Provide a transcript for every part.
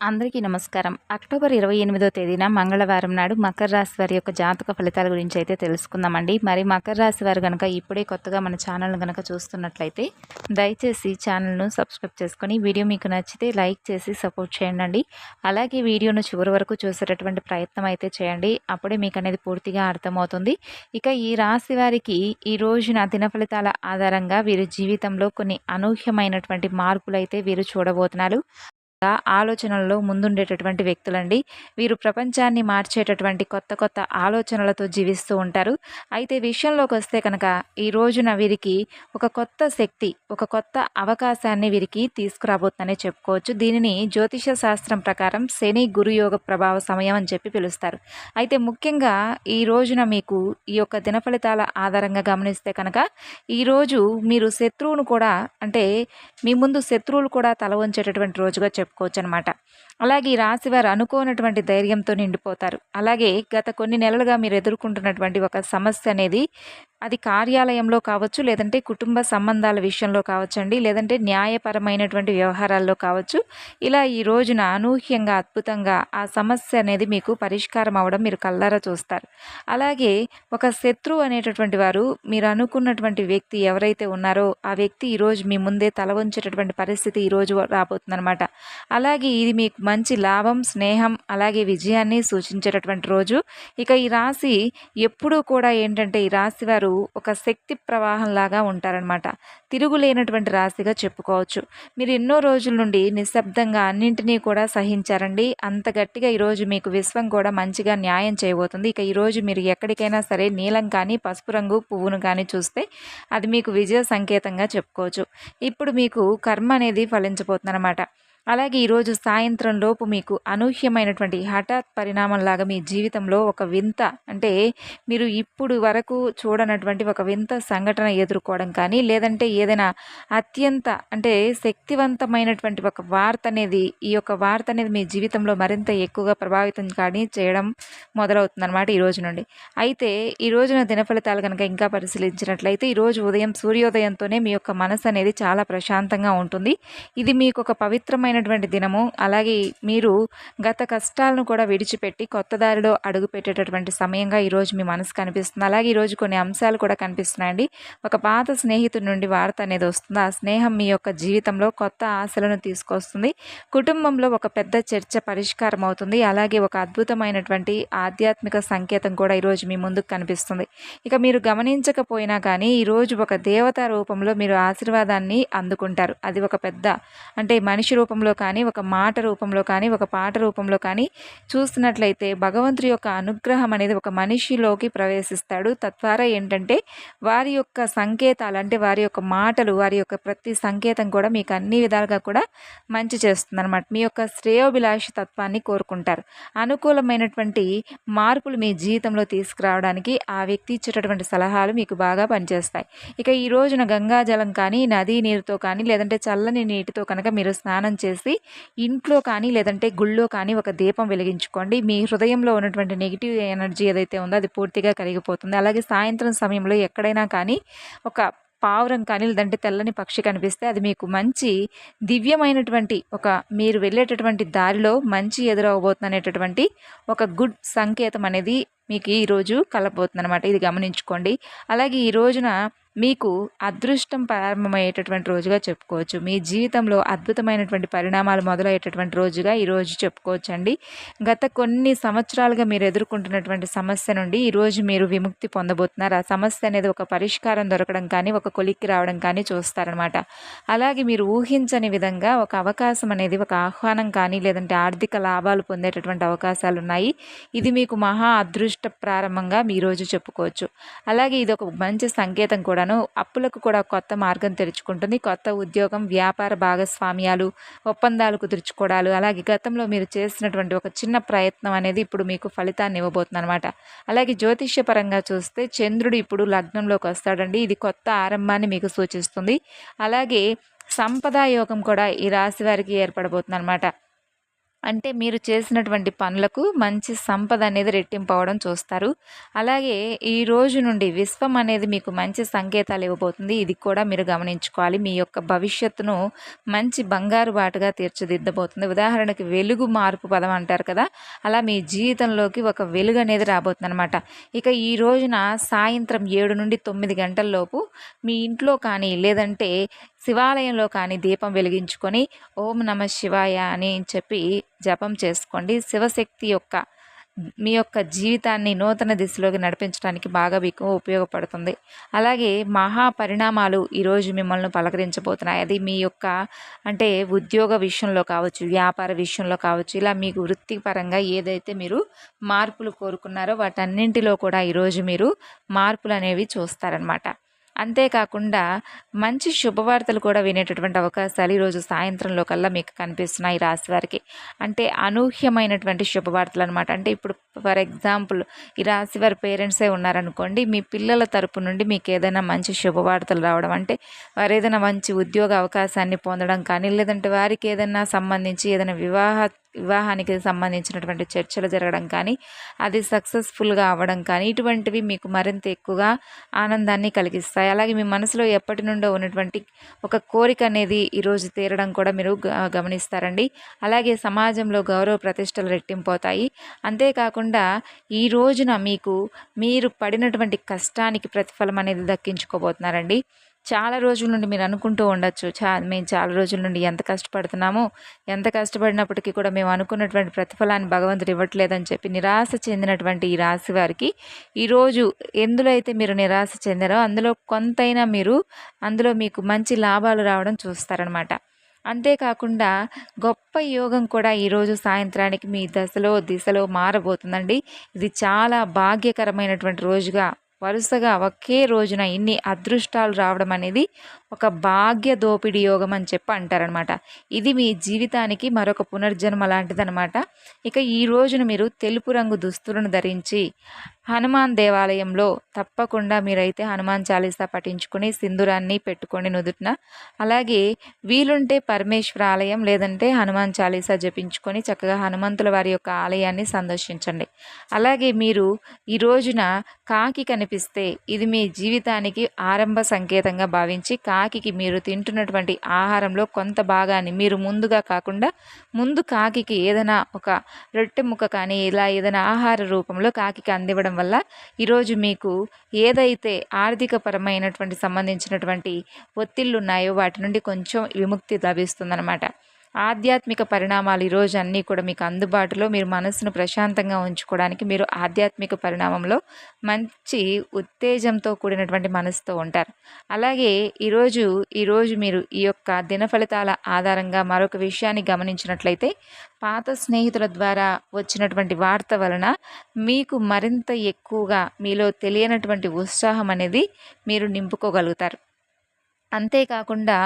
అందరికీ నమస్కారం. అక్టోబర్ ఇరవై ఎనిమిదో తేదీన మంగళవారం నాడు మకర రాశి వారి యొక్క జాతక ఫలితాల గురించి అయితే తెలుసుకుందామండి. మరి మకర రాశి వారు కనుక ఇప్పుడే కొత్తగా మన ఛానల్ను కనుక చూస్తున్నట్లయితే దయచేసి ఛానల్ను సబ్స్క్రైబ్ చేసుకొని వీడియో మీకు నచ్చితే లైక్ చేసి సపోర్ట్ చేయండి అలాగే వీడియోను చివరి వరకు చూసేటటువంటి ప్రయత్నం అయితే చేయండి. అప్పుడే మీకు అనేది పూర్తిగా అర్థమవుతుంది. ఇక ఈ రాశి వారికి ఈ రోజున దిన ఫలితాల ఆధారంగా వీరి జీవితంలో కొన్ని అనూహ్యమైనటువంటి మార్పులు అయితే వీరు చూడబోతున్నారు. ఆలోచనల్లో ముందుండేటటువంటి వ్యక్తులండి. వీరు ప్రపంచాన్ని మార్చేటటువంటి కొత్త కొత్త ఆలోచనలతో జీవిస్తూ ఉంటారు. అయితే విషయంలోకి వస్తే కనుక ఈ రోజున వీరికి ఒక కొత్త శక్తి ఒక కొత్త అవకాశాన్ని వీరికి తీసుకురాబోతుందనే చెప్పుకోవచ్చు. దీనిని జ్యోతిష శాస్త్రం ప్రకారం శని గురుయోగ ప్రభావ సమయం అని చెప్పి పిలుస్తారు. అయితే ముఖ్యంగా ఈ రోజున మీకు ఈ యొక్క దిన ఫలితాల ఆధారంగా గమనిస్తే కనుక ఈరోజు మీరు శత్రువును కూడా అంటే మీ ముందు శత్రువులు కూడా తల వంచేటటువంటి రోజుగా చెప్పు చెప్పుకోవచ్చు అనమాట అలాగే ఈ రాశి వారు అనుకోనటువంటి ధైర్యంతో నిండిపోతారు. అలాగే గత కొన్ని నెలలుగా మీరు ఎదుర్కొంటున్నటువంటి ఒక సమస్య అనేది అది కార్యాలయంలో కావచ్చు లేదంటే కుటుంబ సంబంధాల విషయంలో కావచ్చండి లేదంటే న్యాయపరమైనటువంటి వ్యవహారాల్లో కావచ్చు. ఇలా ఈ రోజున అనూహ్యంగా అద్భుతంగా ఆ సమస్య అనేది మీకు పరిష్కారం అవ్వడం మీరు కల్లారా చూస్తారు. అలాగే ఒక శత్రువు అనేటటువంటి వారు మీరు అనుకున్నటువంటి వ్యక్తి ఎవరైతే ఉన్నారో ఆ వ్యక్తి ఈరోజు మీ ముందే తల వంచేటటువంటి పరిస్థితి ఈరోజు రాబోతుందనమాట అలాగే ఇది మీకు మంచి లాభం స్నేహం అలాగే విజయాన్ని సూచించేటటువంటి రోజు. ఇక ఈ రాశి ఎప్పుడూ కూడా ఏంటంటే ఈ రాశి వారు వారు ఒక శక్తి ప్రవాహంలాగా ఉంటారనమాట తిరుగులేనటువంటి రాశిగా చెప్పుకోవచ్చు. మీరు ఎన్నో రోజుల నుండి నిశ్శబ్దంగా అన్నింటినీ కూడా సహించారండి. అంత గట్టిగా ఈరోజు మీకు విశ్వం కూడా మంచిగా న్యాయం చేయబోతుంది. ఇక ఈరోజు మీరు ఎక్కడికైనా సరే నీలం కానీ పసుపు రంగు పువ్వును కానీ చూస్తే అది మీకు విజయ సంకేతంగా చెప్పుకోవచ్చు. ఇప్పుడు మీకు కర్మ అనేది ఫలించబోతుంది అనమాట అలాగే ఈరోజు సాయంత్రం లోపు మీకు అనూహ్యమైనటువంటి హఠాత్ పరిణామంలాగా మీ జీవితంలో ఒక వింత అంటే మీరు ఇప్పుడు వరకు చూడనటువంటి ఒక వింత సంఘటన ఎదుర్కోవడం కానీ లేదంటే ఏదైనా అత్యంత అంటే శక్తివంతమైనటువంటి ఒక వార్త అనేది ఈ యొక్క వార్త అనేది మీ జీవితంలో మరింత ఎక్కువగా ప్రభావితం కానీ చేయడం మొదలవుతుందన్నమాట ఈ రోజు నుండి. అయితే ఈ రోజున దిన ఫలితాలు కనుక ఇంకా పరిశీలించినట్లయితే ఈరోజు ఉదయం సూర్యోదయంతోనే మీ యొక్క మనసు అనేది చాలా ప్రశాంతంగా ఉంటుంది. ఇది మీకు ఒక పవిత్రమైన అద్భుతమైనటువంటి దినము. అలాగే మీరు గత కష్టాలను కూడా విడిచిపెట్టి కొత్త దారిలో అడుగుపెట్టేటటువంటి సమయంగా ఈరోజు మీ మనసు కనిపిస్తుంది. అలాగే ఈరోజు కొన్ని అంశాలు కూడా కనిపిస్తున్నాయండి. ఒక పాత స్నేహితుడి నుండి వార్త అనేది వస్తుంది. ఆ స్నేహం మీ యొక్క జీవితంలో కొత్త ఆశలను తీసుకొస్తుంది. కుటుంబంలో ఒక పెద్ద చర్చ పరిష్కారం అవుతుంది. అలాగే ఒక అద్భుతమైనటువంటి ఆధ్యాత్మిక సంకేతం కూడా ఈరోజు మీ ముందుకు కనిపిస్తుంది. ఇక మీరు గమనించకపోయినా కానీ ఈరోజు ఒక దేవత రూపంలో మీరు ఆశీర్వాదాన్ని అందుకుంటారు. అది ఒక పెద్ద అంటే మనిషి రూపంలో రూపంలో కానీ ఒక మాట రూపంలో కానీ ఒక పాట రూపంలో కానీ చూస్తున్నట్లయితే భగవంతుడి యొక్క అనుగ్రహం అనేది ఒక మనిషిలోకి ప్రవేశిస్తాడు. తద్వారా ఏంటంటే వారి యొక్క సంకేతాలు అంటే వారి యొక్క మాటలు వారి యొక్క ప్రతి సంకేతం కూడా మీకు అన్ని విధాలుగా కూడా మంచి చేస్తుంది అనమాట మీ యొక్క శ్రేయోభిలాషి తత్వాన్ని కోరుకుంటారు. అనుకూలమైనటువంటి మార్పులు మీ జీవితంలో తీసుకురావడానికి ఆ వ్యక్తి ఇచ్చేటటువంటి సలహాలు మీకు బాగా పనిచేస్తాయి. ఇక ఈ రోజున గంగాజలం కానీ నదీ నీరుతో కానీ లేదంటే చల్లని నీటితో కనుక మీరు స్నానం చేసి చేసి ఇంట్లో కానీ లేదంటే గుళ్ళో కానీ ఒక దీపం వెలిగించుకోండి. మీ హృదయంలో ఉన్నటువంటి నెగిటివ్ ఎనర్జీ ఏదైతే ఉందో అది పూర్తిగా కరిగిపోతుంది. అలాగే సాయంత్రం సమయంలో ఎక్కడైనా కానీ ఒక పావురం కానీ లేదంటే తెల్లని పక్షి కనిపిస్తే అది మీకు మంచి దివ్యమైనటువంటి ఒక మీరు వెళ్ళేటటువంటి దారిలో మంచి ఎదురవబోతుంది అనేటటువంటి ఒక గుడ్ సంకేతం అనేది మీకు ఈరోజు కలబోతుంది అనమాట ఇది గమనించుకోండి. అలాగే ఈ రోజున మీకు అదృష్టం ప్రారంభమయ్యేటటువంటి రోజుగా చెప్పుకోవచ్చు. మీ జీవితంలో అద్భుతమైనటువంటి పరిణామాలు మొదలయ్యేటటువంటి రోజుగా ఈరోజు చెప్పుకోవచ్చు అండి గత కొన్ని సంవత్సరాలుగా మీరు ఎదుర్కొంటున్నటువంటి సమస్య నుండి ఈరోజు మీరు విముక్తి పొందబోతున్నారు. ఆ సమస్య అనేది ఒక పరిష్కారం దొరకడం కానీ ఒక కొలిక్కి రావడం కానీ చూస్తారనమాట అలాగే మీరు ఊహించని విధంగా ఒక అవకాశం అనేది ఒక ఆహ్వానం కానీ లేదంటే ఆర్థిక లాభాలు పొందేటటువంటి అవకాశాలు ఉన్నాయి. ఇది మీకు మహా అదృష్ట ప్రారంభంగా మీ రోజు చెప్పుకోవచ్చు. అలాగే ఇది ఒక మంచి సంకేతం కూడా కూడాను అప్పులకు కూడా కొత్త మార్గం తెరుచుకుంటుంది. కొత్త ఉద్యోగం వ్యాపార భాగస్వామ్యాలు ఒప్పందాలు కుదుర్చుకోవడాలు అలాగే గతంలో మీరు చేసినటువంటి ఒక చిన్న ప్రయత్నం అనేది ఇప్పుడు మీకు ఫలితాన్ని ఇవ్వబోతుంది అనమాట అలాగే జ్యోతిష్యపరంగా చూస్తే చంద్రుడు ఇప్పుడు లగ్నంలోకి వస్తాడండి. ఇది కొత్త ఆరంభాన్ని మీకు సూచిస్తుంది. అలాగే సంపదా యోగం కూడా ఈ రాశి వారికి ఏర్పడబోతుంది అనమాట అంటే మీరు చేసినటువంటి పనులకు మంచి సంపద అనేది రెట్టింపు అవడం చూస్తారు. అలాగే ఈ రోజు నుండి విశ్వం అనేది మీకు మంచి సంకేతాలు ఇవ్వబోతుంది. ఇది కూడా మీరు గమనించుకోవాలి. మీ యొక్క భవిష్యత్తును మంచి బంగారు బాటుగా తీర్చిదిద్దబోతుంది. ఉదాహరణకి వెలుగు మార్పు పదం అంటారు కదా అలా మీ జీవితంలోకి ఒక వెలుగు అనేది రాబోతుంది అనమాట ఇక ఈ రోజున సాయంత్రం ఏడు నుండి తొమ్మిది గంటల లోపు మీ ఇంట్లో కానీ లేదంటే శివాలయంలో కానీ దీపం వెలిగించుకొని ఓం నమ శివాయ అని చెప్పి జపం చేసుకోండి. శివశక్తి యొక్క మీ యొక్క జీవితాన్ని నూతన దిశలోకి నడిపించడానికి బాగా మీకు ఉపయోగపడుతుంది. అలాగే మహా పరిణామాలు ఈరోజు మిమ్మల్ని పలకరించబోతున్నాయి. అది మీ యొక్క అంటే ఉద్యోగ విషయంలో కావచ్చు వ్యాపార విషయంలో కావచ్చు ఇలా మీకు వృత్తిపరంగా ఏదైతే మీరు మార్పులు కోరుకున్నారో వాటన్నింటిలో కూడా ఈరోజు మీరు మార్పులు అనేవి చూస్తారనమాట అంతేకాకుండా మంచి శుభవార్తలు కూడా వినేటటువంటి అవకాశాలు ఈరోజు సాయంత్రంలో కల్లా మీకు కనిపిస్తున్నాయి రాశి వారికి. అంటే అనూహ్యమైనటువంటి శుభవార్తలు అనమాట అంటే ఇప్పుడు ఫర్ ఎగ్జాంపుల్ ఈ రాశి వారి పేరెంట్సే ఉన్నారనుకోండి మీ పిల్లల తరపు నుండి మీకు ఏదైనా మంచి శుభవార్తలు రావడం అంటే వారు ఏదైనా మంచి ఉద్యోగ అవకాశాన్ని పొందడం కానీ లేదంటే వారికి ఏదైనా సంబంధించి ఏదైనా వివాహ వివాహానికి సంబంధించినటువంటి చర్చలు జరగడం కానీ అది సక్సెస్ఫుల్గా అవ్వడం కానీ ఇటువంటివి మీకు మరింత ఎక్కువగా ఆనందాన్ని కలిగిస్తాయి. అలాగే మీ మనసులో ఎప్పటి నుండో ఉన్నటువంటి ఒక కోరిక అనేది ఈరోజు తీరడం కూడా మీరు గమనిస్తారండి. అలాగే సమాజంలో గౌరవ ప్రతిష్టలు రెట్టింపోతాయి. అంతేకాకుండా ఈ రోజున మీకు మీరు పడినటువంటి కష్టానికి ప్రతిఫలం అనేది దక్కించుకోబోతున్నారండి. చాలా రోజుల నుండి మీరు అనుకుంటూ ఉండొచ్చు చా మేము చాలా రోజుల నుండి ఎంత కష్టపడుతున్నామో ఎంత కష్టపడినప్పటికీ కూడా మేము అనుకున్నటువంటి ప్రతిఫలాన్ని భగవంతుడు ఇవ్వట్లేదని చెప్పి నిరాశ చెందినటువంటి ఈ రాశి వారికి ఈరోజు ఎందులో అయితే మీరు నిరాశ చెందారో అందులో కొంతైనా మీరు అందులో మీకు మంచి లాభాలు రావడం చూస్తారనమాట అంతేకాకుండా గొప్ప యోగం కూడా ఈరోజు సాయంత్రానికి మీ దశలో దిశలో మారబోతుందండి. ఇది చాలా భాగ్యకరమైనటువంటి రోజుగా వరుసగా ఒకే రోజున ఇన్ని అదృష్టాలు రావడం అనేది ఒక భాగ్య దోపిడీ యోగం అని చెప్పి అంటారనమాట ఇది మీ జీవితానికి మరొక పునర్జన్మ లాంటిదనమాట ఇక ఈ రోజున మీరు తెలుపు రంగు దుస్తులను ధరించి హనుమాన్ దేవాలయంలో తప్పకుండా మీరైతే హనుమాన్ చాలీసా పఠించుకుని సింధురాన్ని పెట్టుకొని నుదుటిన అలాగే వీలుంటే పరమేశ్వర ఆలయం లేదంటే హనుమాన్ చాలీసా జపించుకొని చక్కగా హనుమంతుల వారి యొక్క ఆలయాన్ని సందర్శించండి. అలాగే మీరు ఈ రోజున కాకి కనిపిస్తే ఇది మీ జీవితానికి ఆరంభ సంకేతంగా భావించి కాకి మీరు తింటున్నటువంటి ఆహారంలో కొంత భాగాన్ని మీరు ముందుగా కాకుండా ముందు కాకి ఏదైనా ఒక రొట్టె ముక్క కానీ ఇలా ఏదైనా ఆహార రూపంలో కాకి అందివ్వడం వల్ల ఈరోజు మీకు ఏదైతే ఆర్థికపరమైనటువంటి సంబంధించినటువంటి ఒత్తిళ్ళు ఉన్నాయో వాటి నుండి కొంచెం విముక్తి లభిస్తుందన్నమాట. ఆధ్యాత్మిక పరిణామాలు ఈరోజు అన్నీ కూడా మీకు అందుబాటులో మీరు మనసును ప్రశాంతంగా ఉంచుకోవడానికి మీరు ఆధ్యాత్మిక పరిణామంలో మంచి ఉత్తేజంతో కూడినటువంటి మనసుతో ఉంటారు. అలాగే ఈరోజు ఈరోజు మీరు ఈ యొక్క దిన ఫలితాల ఆధారంగా మరొక విషయాన్ని గమనించినట్లయితే పాత స్నేహితుల ద్వారా వచ్చినటువంటి వార్త వలన మీకు మరింత ఎక్కువగా మీలో తెలియనటువంటి ఉత్సాహం అనేది మీరు నింపుకోగలుగుతారు. అంతేకాకుండా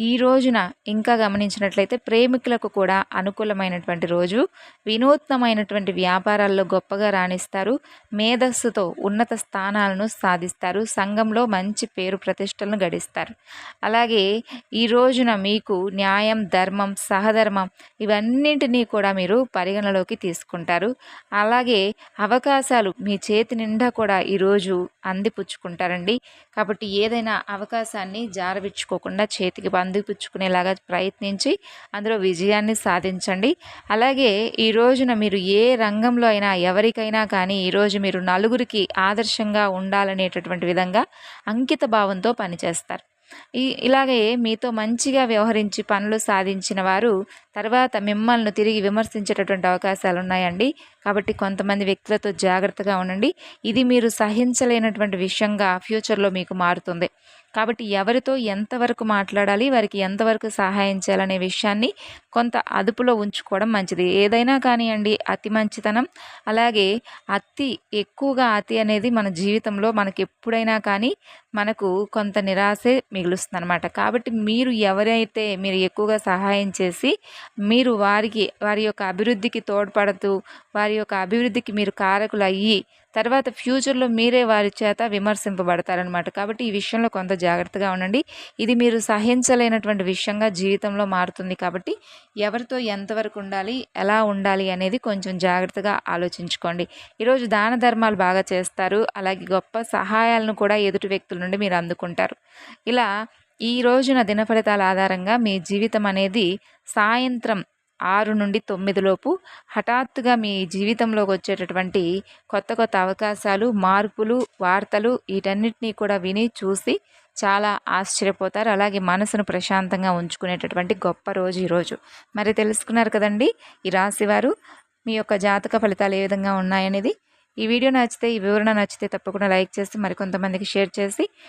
ఈ రోజున ఇంకా గమనించినట్లయితే ప్రేమికులకు కూడా అనుకూలమైనటువంటి రోజు వినూత్నమైనటువంటి వ్యాపారాల్లో గొప్పగా రాణిస్తారు మేధస్సుతో ఉన్నత స్థానాలను సాధిస్తారు సంఘంలో మంచి పేరు ప్రతిష్టలను గడిస్తారు. అలాగే ఈ రోజున మీకు న్యాయం ధర్మం సహధర్మం ఇవన్నింటినీ కూడా మీరు పరిగణలోకి తీసుకుంటారు. అలాగే అవకాశాలు మీ చేతి నిండా కూడా ఈరోజు అందిపుచ్చుకుంటారండి. కాబట్టి ఏదైనా అవకాశాన్ని జా జారవిచ్చుకోకుండా చేతికి బందిపుచ్చుకునేలాగా ప్రయత్నించి అందులో విజయాన్ని సాధించండి. అలాగే ఈ రోజున మీరు ఏ రంగంలో అయినా ఎవరికైనా కానీ ఈరోజు మీరు నలుగురికి ఆదర్శంగా ఉండాలనేటటువంటి విధంగా అంకిత భావంతో పనిచేస్తారు. ఈ ఇలాగే మీతో మంచిగా వ్యవహరించి పనులు సాధించిన వారు తర్వాత మిమ్మల్ని తిరిగి విమర్శించేటటువంటి అవకాశాలు ఉన్నాయండి కాబట్టి కొంతమంది వ్యక్తులతో జాగ్రత్తగా ఉండండి. ఇది మీరు సహించలేనటువంటి విషయంగా ఫ్యూచర్లో మీకు మారుతుంది. కాబట్టి ఎవరితో ఎంతవరకు మాట్లాడాలి వారికి ఎంతవరకు సహాయం చేయాలనే విషయాన్ని కొంత అదుపులో ఉంచుకోవడం మంచిది. ఏదైనా కానివ్వండి అతి మంచితనం అలాగే అతి ఎక్కువగా అతి అనేది మన జీవితంలో మనకి ఎప్పుడైనా కానీ మనకు కొంత నిరాశే మిగులుస్తుంది అనమాట కాబట్టి మీరు ఎవరైతే మీరు ఎక్కువగా సహాయం చేసి మీరు వారికి వారి యొక్క అభివృద్ధికి తోడ్పడుతూ వారి యొక్క అభివృద్ధికి మీరు కారకులు అయ్యి తర్వాత ఫ్యూచర్లో మీరే వారి చేత విమర్శింపబడతారనమాట కాబట్టి ఈ విషయంలో కొంత జాగ్రత్తగా ఉండండి. ఇది మీరు సహించలేనటువంటి విషయంగా జీవితంలో మారుతుంది కాబట్టి ఎవరితో ఎంతవరకు ఉండాలి ఎలా ఉండాలి అనేది కొంచెం జాగ్రత్తగా ఆలోచించుకోండి. ఈరోజు దాన ధర్మాలు బాగా చేస్తారు. అలాగే గొప్ప సహాయాలను కూడా ఎదుటి వ్యక్తుల నుండి మీరు అందుకుంటారు. ఇలా ఈ రోజున దిన ఫలితాల ఆధారంగా మీ జీవితం అనేది సాయంత్రం ఆరు నుండి తొమ్మిది లోపు హఠాత్తుగా మీ జీవితంలోకి వచ్చేటటువంటి కొత్త కొత్త అవకాశాలు మార్పులు వార్తలు వీటన్నిటినీ కూడా విని చూసి చాలా ఆశ్చర్యపోతారు. అలాగే మనసును ప్రశాంతంగా ఉంచుకునేటటువంటి గొప్ప రోజు ఈరోజు. మరి తెలుసుకున్నారు కదండి ఈ రాశివారు మీ యొక్క జాతక ఫలితాలు ఏ విధంగా ఉన్నాయనేది. ఈ వీడియో నచ్చితే ఈ వివరణ నచ్చితే తప్పకుండా లైక్ చేసి మరికొంతమందికి షేర్ చేసి